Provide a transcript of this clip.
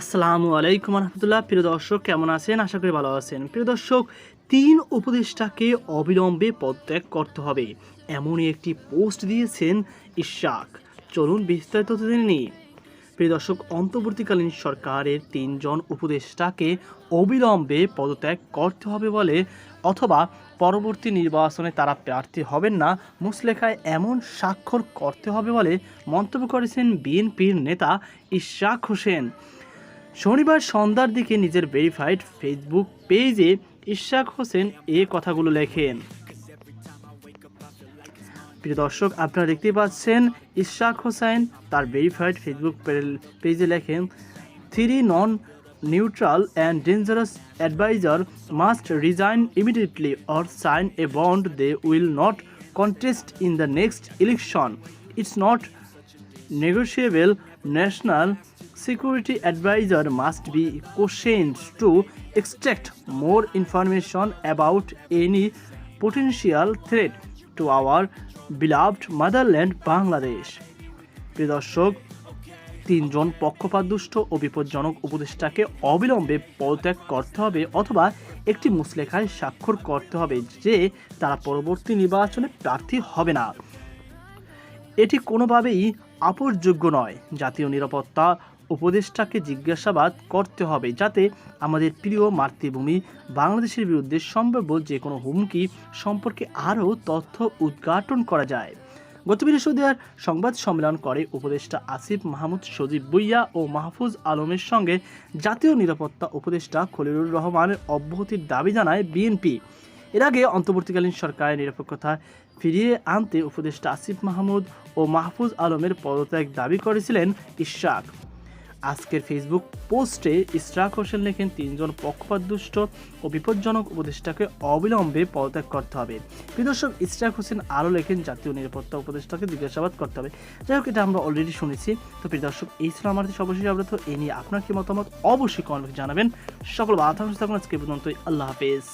আসসালামু আলাইকুম রহমতুল্লাহ প্রিয় দর্শক, কেমন আছেন? আশা করি ভালো আছেন। প্রিয় দর্শক, তিন উপদেষ্টাকে অবিলম্বে পদত্যাগ করতে হবে। এমনই একটি পোস্ট দিয়েছেন ইশাক। চলুন বিস্তারিত জেনে নিই। প্রিয় দর্শক, অন্তর্বর্তীকালীন সরকারের তিনজন উপদেষ্টাকে অবিলম্বে পদত্যাগ করতে হবে বলে অথবা পরবর্তী নির্বাচনে তারা প্রার্থী হবেন না, মুসলেখায় এমন স্বাক্ষর করতে হবে বলে মন্তব্য করেছেন বিএনপির নেতা ইশাক হোসেন। শনিবার সন্ধ্যার দিকে নিজের ভেরিফাইড ফেসবুক পেজে ইশাক হোসেন এ কথাগুলো লেখেন প্রিয় দর্শক, আপনারা দেখতে পাচ্ছেন ইশাক হোসেন তার ভেরিফাইড ফেসবুক পেজে লেখেন three non neutral and dangerous adviser must resign immediately or sign a bond they will not contest in the next election it's not negotiable. National Security Advisor must be questioned to extract more information about any potential threat to our beloved motherland, Bangladesh. প্রিয় দর্শক, তিনজন পক্ষপাতদুষ্ট ও বিপজ্জনক উপদেষ্টাকে অবিলম্বে পদত্যাগ করতে হবে অথবা একটি মুসলেখায় স্বাক্ষর করতে হবে যে তারা পরবর্তী নির্বাচনে প্রার্থী হবে না এটি কোনোভাবেই আপোষযোগ্য নয় জাতীয় নিরাপত্তা উপদেষ্টাকে জিজ্ঞাসাবাদ করতে হবে যাতে আমাদের প্রিয় মাতৃভূমি বাংলাদেশের বিরুদ্ধে সম্ভাব্য যে কোনো হুমকি সম্পর্কে আরও তথ্য উদ্ঘাটন করা যায়। গত বৃহস্পতিবার সংবাদ সম্মেলন করে উপদেষ্টা আসিফ মাহমুদ, সজীব বুইয়া ও মাহফুজ আলমের সঙ্গে জাতীয় নিরাপত্তা উপদেষ্টা খলিলুর রহমানের অব্যাহতির দাবি জানায় বিএনপি। এর আগে অন্তর্বর্তীকালীন সরকারের নিরপেক্ষতা ফিরিয়ে আনতে উপদেষ্টা আসিফ মাহমুদ ও মাহফুজ আলমের পদত্যাগ দাবি করেছিলেন ইশরাক। আজকের ফেসবুক পোস্টে ইশরাক হোসেন লেখেন, তিনজন পক্ষপাতদুষ্ট ও বিপজ্জনক উপদেষ্টাকে অবিলম্বে পদত্যাগ করতে হবে। বিদর্শক ইশরাক হোসেন আরও লেখেন, জাতীয় নিরাপত্তা উপদেষ্টাকে জিজ্ঞাসাবাদ করতে হবে। যাই হোক, এটা আমরা অলরেডি শুনেছি। তো প্রিয় দর্শক, এই ছিল আমাদের সর্বশেষ আপডেট। তো এ নিয়ে আপনার কি মতামত? অবশ্যই কমেন্ট জানাবেন। সকল বাধা থাকুন আজকে পর্যন্তই। আল্লাহ হাফেজ।